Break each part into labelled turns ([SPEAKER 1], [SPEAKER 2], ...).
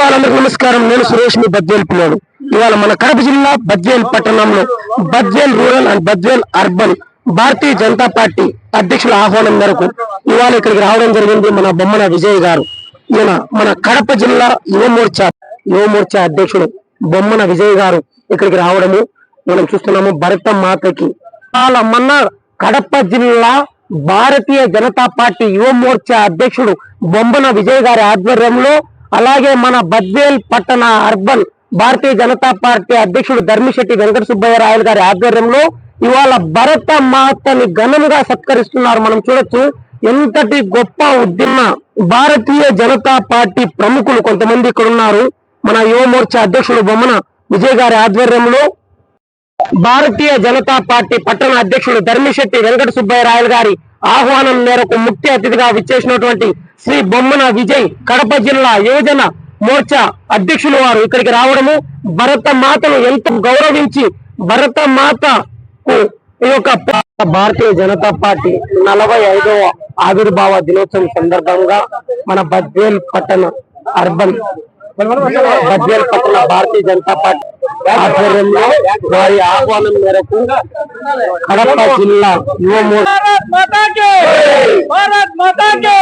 [SPEAKER 1] YouTube నమస్కారం. నేను సురేష్ మీ బద్వేల్ పిల్లోడు ఇవాళ మన కడప జిల్లా బద్వేల్ పట్టణంలో Badvel rural and Badvel urban Bharatiya Janata party అధ్యక్షుల ఆహ్వానం మేరకు ఇవాళ ఇక్కడికి రావడం జరిగింది మన బొమ్మన విజయ్ గారు. ఈయన మన కడప జిల్లా యువమోర్చా యువమోర్చా అధ్యక్షుడు బొమ్మన విజయ్ గారు ఇక్కడికి రావడము మనం చూస్తున్నాము. భరత మాతకి వాళ్ళ మన కడప జిల్లా భారతీయ జనతా పార్టీ యువ మోర్చా అధ్యక్షుడు బొమ్మన విజయ్ గారి ఆధ్వర్యంలో అలాగే మన బద్వేల్ పట్టణ అర్బన్ భారతీయ జనతా పార్టీ అధ్యక్షుడు ధర్మిశెట్టి వెంకట సుబ్బయ్యరాయలు గారి ఆధ్వర్యంలో ఇవాళ భరత మాతని ఘనంగా సత్కరిస్తున్నారు. మనం చూడొచ్చు ఎంతటి గొప్ప ఉద్యమ భారతీయ జనతా పార్టీ ప్రముఖులు కొంతమంది ఇక్కడ ఉన్నారు మన యువమోర్చా అధ్యక్షుడు బొమ్మన విజయ్ గారి ఆధ్వర్యంలో భారతీయ జనతా పార్టీ పట్టణ అధ్యక్షుడు ధర్మిశెట్టి వెంకట సుబ్బయ్య గారి ఆహ్వానం మేరకు ముఖ్య అతిథిగా విచ్చేసినటువంటి శ్రీ బొమ్మన విజయ్ కడప జిల్లా యువజన మోర్చా అధ్యక్షులు వారు ఇక్కడికి రావడము. భరత మాతను ఎంతో గౌరవించి భరత మాతకు ఈ యొక్క భారతీయ జనతా పార్టీ నలభై ఐదవ ఆవిర్భావ దినోత్సవం సందర్భంగా మన బద్వేల్ పట్టణ అర్బన్ బద్వేల్ పట్టణ భారతీయ జనతా పార్టీ ఆధ్వర్యంలో వారి ఆహ్వానం మేరకు కడప జిల్లా యువ మోర్చా
[SPEAKER 2] భారత్ మాతా కి భారత్ మాతా కి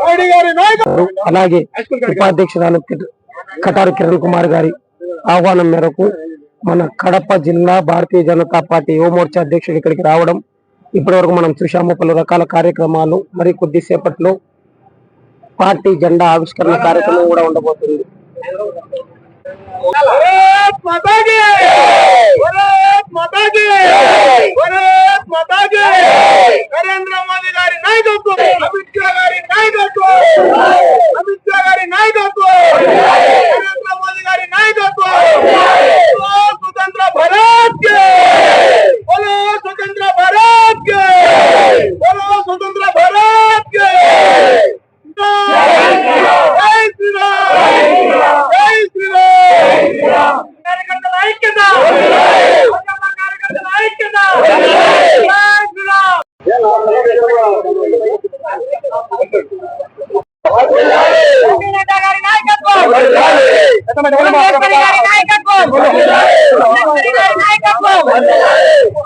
[SPEAKER 2] మోడీ గారి నాయకత్వం
[SPEAKER 1] అలాగే ఉపాధ్యక్షురాలు కిట- కటారు కిరణ్ కుమార్ గారి ఆహ్వానం మేరకు మన కడప జిల్లా భారతీయ జనతా పార్టీ యువ మోర్చా అధ్యక్షుడు ఇక్కడికి రావడం ఇప్పటి వరకు మనం చూశాము. పలు రకాల కార్యక్రమాలు మరి కొద్దిసేపట్లో పార్టీ జెండా ఆవిష్కరణ కార్యక్రమం కూడా ఉండబోతుంది.
[SPEAKER 2] నరేంద్ర మోదీ గారి నాయకత్వం! అమిత్ షా గారి నాయకత్వం! అమిత్ షా గారి నాయకత్వం! నరేంద్ర మోదీ గారి నాయకత్వం!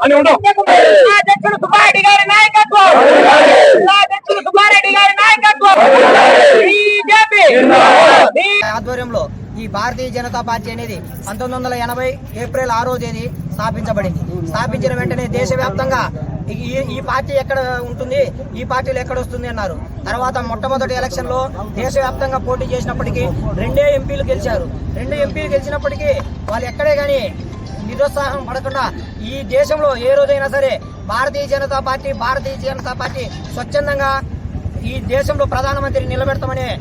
[SPEAKER 2] అని ఉండవు గారి అధ్యక్షుడు సుబ్బారెడ్డి గారి నాయకత్వం అధ్యక్షుడు సుబ్బారెడ్డి గారి నాయకత్వం బీజేపీ
[SPEAKER 3] ఆధ్వర్యంలో ఈ భారతీయ జనతా పార్టీ అనేది పంతొమ్మిది వందల ఎనభై ఏప్రిల్ ఆరో తేదీ స్థాపించబడింది. స్థాపించిన వెంటనే దేశవ్యాప్తంగా ఈ ఈ పార్టీ ఎక్కడ ఉంటుంది? ఈ పార్టీలు ఎక్కడ వస్తుంది అన్నారు. తర్వాత మొట్టమొదటి ఎలక్షన్లో దేశవ్యాప్తంగా పోటీ చేసినప్పటికీ రెండే ఎంపీలు గెలిచారు. రెండు ఎంపీలు గెలిచినప్పటికీ వాళ్ళు ఎక్కడే కానీ నిరుత్సాహం పడకుండా ఈ దేశంలో ఏ రోజైనా సరే భారతీయ జనతా పార్టీ భారతీయ జనతా పార్టీ స్వచ్ఛందంగా ఈ దేశంలో ప్రధానమంత్రి నిలబెడతామనే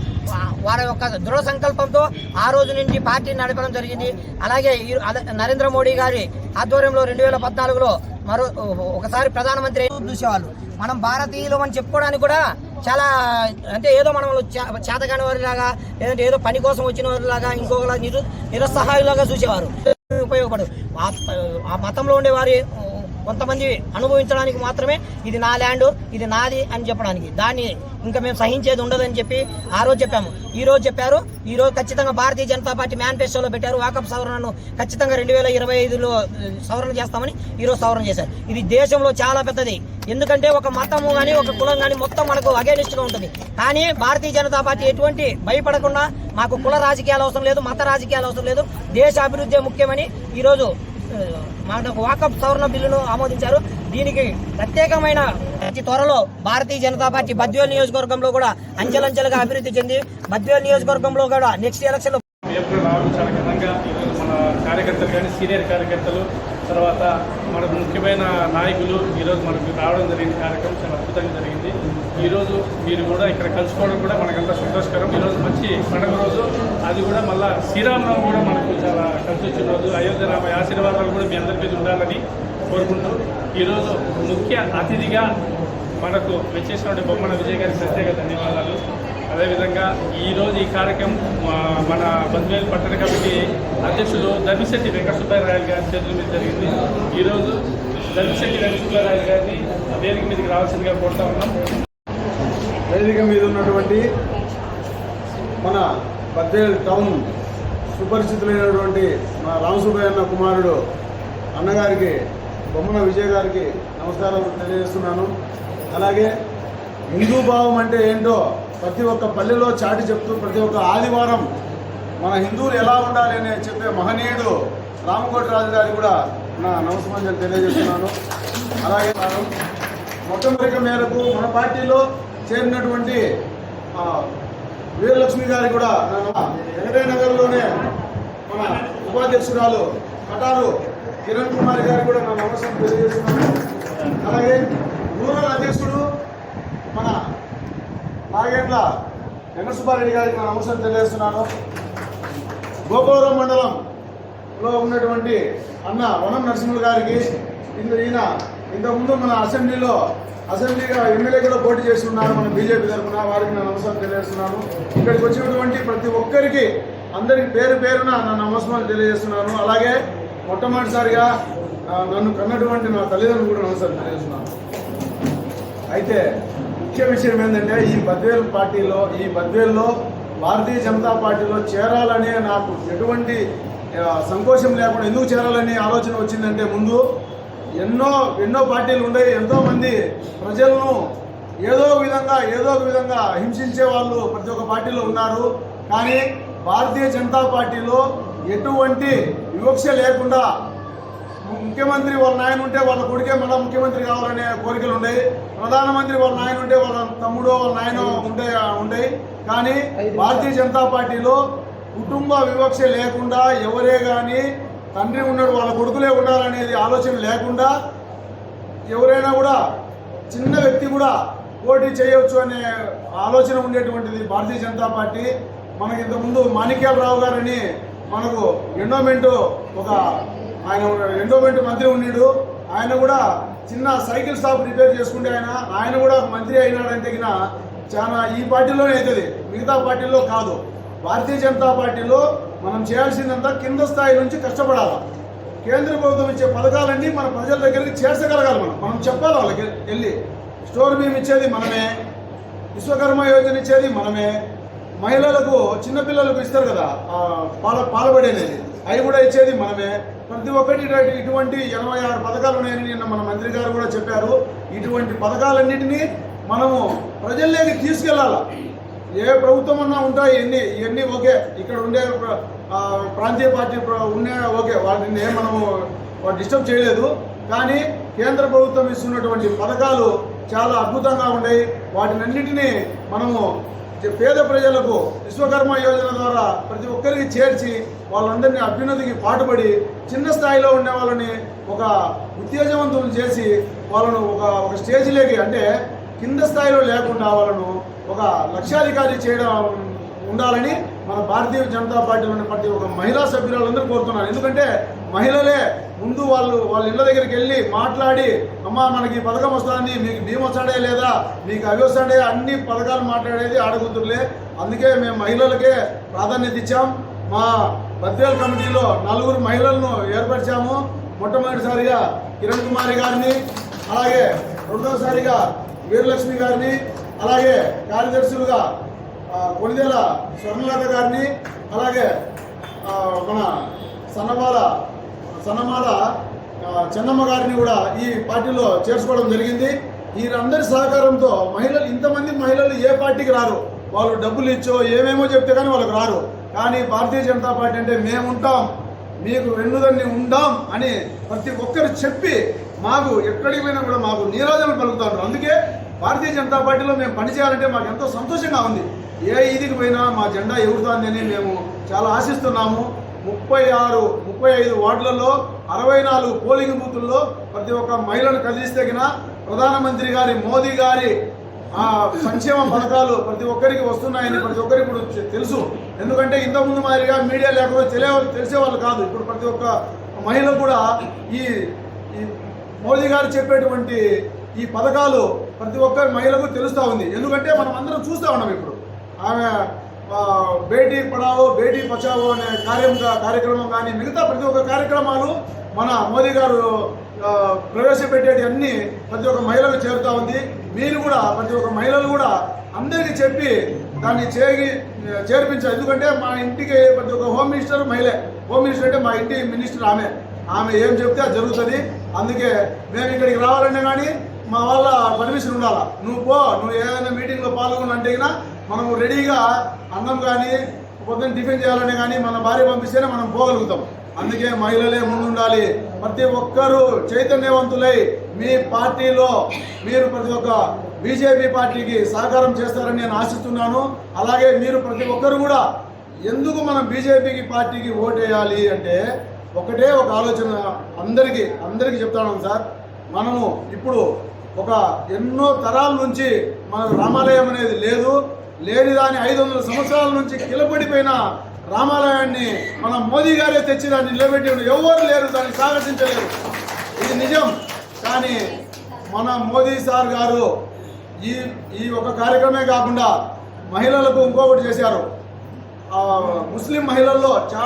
[SPEAKER 3] వారి యొక్క దృఢ సంకల్పంతో ఆ రోజు నుంచి పార్టీని నడపడం జరిగింది. అలాగే అదే నరేంద్ర మోడీ గారి ఆధ్వర్యంలో రెండు వేల పద్నాలుగులో మరో ఒకసారి ప్రధానమంత్రి చూసేవాళ్ళు. మనం భారతీయులు అని చెప్పుకోవడానికి కూడా చాలా అంటే ఏదో మనం చే- చేతకాని వారిలాగా లేదంటే ఏదో పని కోసం వచ్చిన వారిలాగా ఇంకొకలా నిరు నిరుత్సాహాయులాగా చూసేవారు. ఉపయోగపడు ఆ- మతంలో ఉండేవారి కొంతమంది అనుభవించడానికి మాత్రమే ఇది నా ల్యాండ్ ఇది నాది అని చెప్పడానికి. దాన్ని ఇంకా మేము సహించేది ఉండదని చెప్పి ఆ రోజు చెప్పాము. ఈ రోజు చెప్పారు. ఈ రోజు ఖచ్చితంగా భారతీయ జనతా పార్టీ మేనిఫెస్టోలో పెట్టారు. వాకప్ సవరణను ఖచ్చితంగా రెండు వేల ఇరవై ఐదులో సవరణ చేస్తామని ఈ రోజు సవరణ చేశారు. ఇది దేశంలో చాలా పెద్దది. ఎందుకంటే ఒక మతము కానీ ఒక కులం కానీ మొత్తం మనకు అగేనిస్ట్గా ఉంటుంది. కానీ భారతీయ జనతా పార్టీ ఎటువంటి భయపడకుండా మాకు కుల రాజకీయాలు అవసరం లేదు మత రాజకీయాలు అవసరం లేదు. దేశ అభివృద్ధి ముఖ్యమని ఈరోజు మనకు వాకప్ సవరణ బిల్లును ఆమోదించారు. దీనికి ప్రత్యేకమైన త్వరలో భారతీయ జనతా పార్టీ బద్వేల్ నియోజకవర్గంలో కూడా అంచెలంచెలుగా అభివృద్ధి చెంది బద్వేల్ నియోజకవర్గంలో కూడా నెక్స్ట్ ఎలక్షన్
[SPEAKER 4] ఏప్రిల్ రావడం చాలా మన కార్యకర్తలు కానీ సీనియర్ కార్యకర్తలు తర్వాత మనకు ముఖ్యమైన నాయకులు ఈరోజు మనకు రావడం జరిగింది కార్యక్రమం చాలా అద్భుతంగా జరిగింది. ఈరోజు మీరు కూడా ఇక్కడ కలుసుకోవడం కూడా మనకంతా సంతోషకరం. ఈరోజు మంచి పండుగ అది కూడా మళ్ళా శ్రీరామరావు కూడా మనకు చాలా కలిసి వచ్చిన రోజు. అయోధ్య రామ ఆశీర్వాదాలు కూడా మీ అందరి మీద ఉండాలని కోరుకుంటూ ఈరోజు ముఖ్య అతిథిగా మనకు వచ్చేసినటువంటి బొమ్మన విజయ్ గారికి ప్రత్యేక ధన్యవాదాలు. అదేవిధంగా ఈరోజు ఈ కార్యక్రమం మన బంధువేలు పట్టణ కమిటీ అధ్యక్షులు ధర్మిశెట్టి వెంకట సుబ్బారాయలు గారి చేతుల మీద జరిగింది. ఈరోజు ధర్మిశెట్టి వెంకట సుబ్బారాయలు గారిని వేదిక మీదకి రావాల్సిందిగా కోరుతా ఉన్నాం.
[SPEAKER 5] వేదిక మీద ఉన్నటువంటి మన బద్వేల్ టౌన్ సుపరిచితులైనటువంటి మా రామసుబ్బయ్య అన్న కుమారుడు అన్నగారికి బొమ్మన విజయ్ గారికి నమస్కారం తెలియజేస్తున్నాను. అలాగే హిందూ భావం అంటే ఏంటో ప్రతి ఒక్క పల్లెలో చాటి చెప్తూ ప్రతి ఒక్క ఆదివారం మన హిందువులు ఎలా ఉండాలి అని చెప్పే మహనీయుడు రామకోట రాజు గారికి కూడా నా నమస్కారం తెలియజేస్తున్నాను. అలాగే మొట్టమొదటి మేరకు మన పార్టీలో చేరినటువంటి వీరలక్ష్మి గారి కూడా ఎనభై వెంకటయ్య నగర్లోనే మన ఉపాధ్యక్షురాలు కటారు కిరణ్ కుమార్ గారు కూడా నా నమస్కారం తెలియజేస్తున్నాను. అలాగే రూరల్ అధ్యక్షుడు మన నాగేంద్ర వెంకటసుబ్బారెడ్డి గారికి నా నమస్కారం తెలియజేస్తున్నాను. గోపవరం మండలంలో ఉన్నటువంటి అన్న వనం నరసింహులు గారికి ఇందు ఈయన ఇంతకుముందు మన అసెంబ్లీలో అసెంబ్లీగా ఎమ్మెల్యే కూడా పోటీ చేసి ఉన్నారు మన బీజేపీ తరఫున వారికి నా నమస్కారం తెలియజేస్తున్నాను. ఇక్కడికి వచ్చినటువంటి ప్రతి ఒక్కరికి అందరికి పేరు పేరున నా నమస్కారం తెలియజేస్తున్నాను. అలాగే మొట్టమొదటిసారిగా నన్ను కన్నటువంటి నా తల్లిదండ్రులు కూడా నమస్కారం తెలియజేస్తున్నాను. అయితే ముఖ్య విషయం ఏంటంటే ఈ బద్వేల్ పార్టీలో ఈ బద్వేల్లో భారతీయ జనతా పార్టీలో చేరాలనే నాకు ఎటువంటి సంకోచం లేకుండా ఎందుకు చేరాలనే ఆలోచన వచ్చిందంటే ముందు ఎన్నో ఎన్నో పార్టీలు ఉన్నాయి ఎంతో మంది ప్రజలను ఏదో విధంగా ఏదో ఒక విధంగా హింసించే వాళ్ళు ప్రతి ఒక్క పార్టీలో ఉన్నారు. కానీ భారతీయ జనతా పార్టీలో ఎటువంటి వివక్ష లేకుండా ముఖ్యమంత్రి వాళ్ళ నాయన ఉంటే వాళ్ళ కొడుకే మళ్ళీ ముఖ్యమంత్రి కావాలనే కోరికలు ఉన్నాయి ప్రధానమంత్రి వాళ్ళ నాయన ఉంటే వాళ్ళ తమ్ముడు వాళ్ళ నాయన ఉంటే ఉంటాయి కానీ భారతీయ జనతా పార్టీలో కుటుంబ వివక్ష లేకుండా ఎవరే కానీ తండ్రి ఉన్నాడు వాళ్ళ కొడుకులే ఉండాలనేది ఆలోచన లేకుండా ఎవరైనా కూడా చిన్న వ్యక్తి కూడా పోటీ చేయవచ్చు అనే ఆలోచన ఉండేటువంటిది భారతీయ జనతా పార్టీ. మనకి ఇంతకుముందు మాణిక్యాలరావు గారని మనకు ఎండోమెంట్ ఒక ఆయన ఎండోమెంట్ మంత్రి ఉన్నాడు ఆయన కూడా చిన్న సైకిల్ షాప్ రిపేర్ చేసుకుంటే ఆయన ఆయన కూడా మంత్రి అయినాడంటే చాలా ఈ పార్టీలోనే అవుతుంది మిగతా పార్టీల్లో కాదు. భారతీయ జనతా పార్టీలో మనం చేయాల్సిందంతా కింద స్థాయి నుంచి కష్టపడాలి. కేంద్ర ప్రభుత్వం ఇచ్చే పథకాలన్నీ మన ప్రజల దగ్గరికి చేర్చగలగాలి మనం. మనం చెప్పాలి వాళ్ళకి? వెళ్ళి. స్టోర్ మేము ఇచ్చేది మనమే. విశ్వకర్మ యోజన ఇచ్చేది మనమే. మహిళలకు చిన్నపిల్లలకు ఇస్తారు కదా పాల పాల్పడేది అవి కూడా ఇచ్చేది మనమే. ప్రతి ఒక్కటి ఇటువంటి ఎనభై ఆరు పథకాలు ఉన్నాయని నిన్న మన మంత్రి గారు కూడా చెప్పారు. ఇటువంటి పథకాలన్నింటినీ మనము ప్రజల్లోకి తీసుకెళ్ళాలి ఏ ప్రభుత్వం అన్నా ఉంటాయి ఎన్ని ఇవన్నీ ఓకే. ఇక్కడ ఉండే ప్రాంతీయ పార్టీ ఉండే ఓకే. వాటిని ఏం మనము డిస్టర్బ్ చేయలేదు. కానీ కేంద్ర ప్రభుత్వం ఇస్తున్నటువంటి పథకాలు చాలా అద్భుతంగా ఉన్నాయి. వాటినన్నింటినీ మనము పేద ప్రజలకు విశ్వకర్మ యోజన ద్వారా ప్రతి ఒక్కరికి చేర్చి వాళ్ళందరినీ అభ్యున్నతికి పాటుపడి చిన్న స్థాయిలో ఉండే వాళ్ళని ఒక ఉత్తేజవంతులు చేసి వాళ్ళను ఒక ఒక స్టేజ్లోకి అంటే కింద స్థాయిలో లేకుండా వాళ్ళను ఒక లక్ష్యాధికారి చేయడం ఉండాలని మన భారతీయ జనతా పార్టీలోని ప్రతి ఒక్క మహిళా సభ్యులందరూ కోరుతున్నారు. ఎందుకంటే మహిళలే ముందు వాళ్ళు వాళ్ళ ఇళ్ళ దగ్గరికి వెళ్ళి మాట్లాడి అమ్మా మనకి పథకం వస్తుంది మీకు భీమా వస్తాడే లేదా మీకు అవి వస్తాడే అన్ని పథకాలు మాట్లాడేది ఆడకూతురులే. అందుకే మేము మహిళలకే ప్రాధాన్యత ఇచ్చాం. మా బద్వేల్ కమిటీలో నలుగురు మహిళలను ఏర్పరిచాము. మొట్టమొదటిసారిగా కిరణ్ కుమారి గారిని అలాగే రెండోసారిగా వీరలక్ష్మి గారిని అలాగే కార్యదర్శులుగా కొనిదేల స్వర్ణలత గారిని అలాగే మన సన్నమాల సన్నమాల చెన్నమ్మ గారిని కూడా ఈ పార్టీలో చేర్చుకోవడం జరిగింది. వీరందరి సహకారంతో మహిళలు ఇంతమంది మహిళలు ఏ పార్టీకి రారు. వాళ్ళు డబ్బులు ఇచ్చో ఏమేమో చెప్తే కానీ వాళ్ళకి రారు. కానీ భారతీయ జనతా పార్టీ అంటే మేము ఉంటాం మీకు వెన్నుదన్ని ఉండాం అని ప్రతి ఒక్కరు చెప్పి మాకు ఎక్కడికి పోయినా కూడా మాకు నీరాజనం పలుకుతారు. అందుకే భారతీయ జనతా పార్టీలో మేము పనిచేయాలంటే మాకు ఎంతో సంతోషంగా ఉంది. ఏ ఇదికి పోయినా మా జెండా ఎగురుతుందని అని మేము చాలా ఆశిస్తున్నాము. ముప్పై ఆరు ముప్పై ఐదు వార్డులలో అరవై నాలుగు పోలింగ్ బూతుల్లో ప్రతి ఒక్క మహిళను కదిలిస్తే ప్రధానమంత్రి గారి మోదీ గారి సంక్షేమ పథకాలు ప్రతి ఒక్కరికి వస్తున్నాయని ప్రతి ఒక్కరికి ఇప్పుడు తెలుసు. ఎందుకంటే ఇంతకుముందు మాదిరిగా మీడియా లేకపోతే తెలియ తెలిసేవాళ్ళు కాదు. ఇప్పుడు ప్రతి ఒక్క మహిళ కూడా ఈ మోదీ గారు చెప్పేటువంటి ఈ పథకాలు ప్రతి ఒక్క మహిళకు తెలుస్తూ ఉంది. ఎందుకంటే మనం అందరం చూస్తూ ఉన్నాం ఇప్పుడు. ఆమె బేటీ పడావో బేటీ బచావో అనే కార్యం కార్యక్రమం కానీ మిగతా ప్రతి ఒక్క కార్యక్రమాలు మన మోదీ గారు ప్రవేశపెట్టేటి అన్ని ప్రతి ఒక్క మహిళకు చేరుతూ ఉంది. మీరు కూడా ప్రతి ఒక్క మహిళలు కూడా అందరికీ చెప్పి దాన్ని చేయి చేర్పించారు. ఎందుకంటే మా ఇంటికి ప్రతి ఒక్క హోమ్ మినిస్టర్ మహిళే. హోమ్ మినిస్టర్ అంటే మా ఇంటి మినిస్టర్ ఆమె. ఆమె ఏం చెప్తే అది జరుగుతుంది. అందుకే మేము ఇక్కడికి రావాలంటే కానీ మా వాళ్ళ పర్మిషన్ ఉండాలా? నువ్వు పో నువ్వు ఏదైనా మీటింగ్లో పాల్గొనంటే మనం రెడీగా అన్నం కానీ పొద్దున్న టిఫిన్ చేయాలంటే కానీ మన భార్య పంపిస్తేనే మనం పోగలుగుతాం. అందుకే మహిళలే ముందుండాలి. ప్రతి ఒక్కరూ చైతన్యవంతులై మీ పార్టీలో మీరు ప్రతి ఒక్క బీజేపీ పార్టీకి సహకారం చేస్తారని నేను ఆశిస్తున్నాను. అలాగే మీరు ప్రతి ఒక్కరు కూడా ఎందుకు మనం బీజేపీకి పార్టీకి ఓటేయాలి అంటే ఒకటే ఒక ఆలోచన అందరికీ అందరికీ చెప్తాను సార్. మనము ఇప్పుడు ఒక ఎన్నో తరాల నుంచి మన రామాలయం అనేది లేదు. లేని దాని ఐదు వందల సంవత్సరాల నుంచి కిలబడిపోయిన రామాలయాన్ని మన మోదీ గారే తెచ్చి దాన్ని నిలబెట్టి ఎవరు లేరు దాన్ని స్వాగతించలేరు ఇది నిజం. కానీ మన మోదీ సార్ గారు ఈ ఈ ఒక కార్యక్రమే కాకుండా మహిళలకు ఇంకొకటి చేశారు. ముస్లిం మహిళల్లో చాలా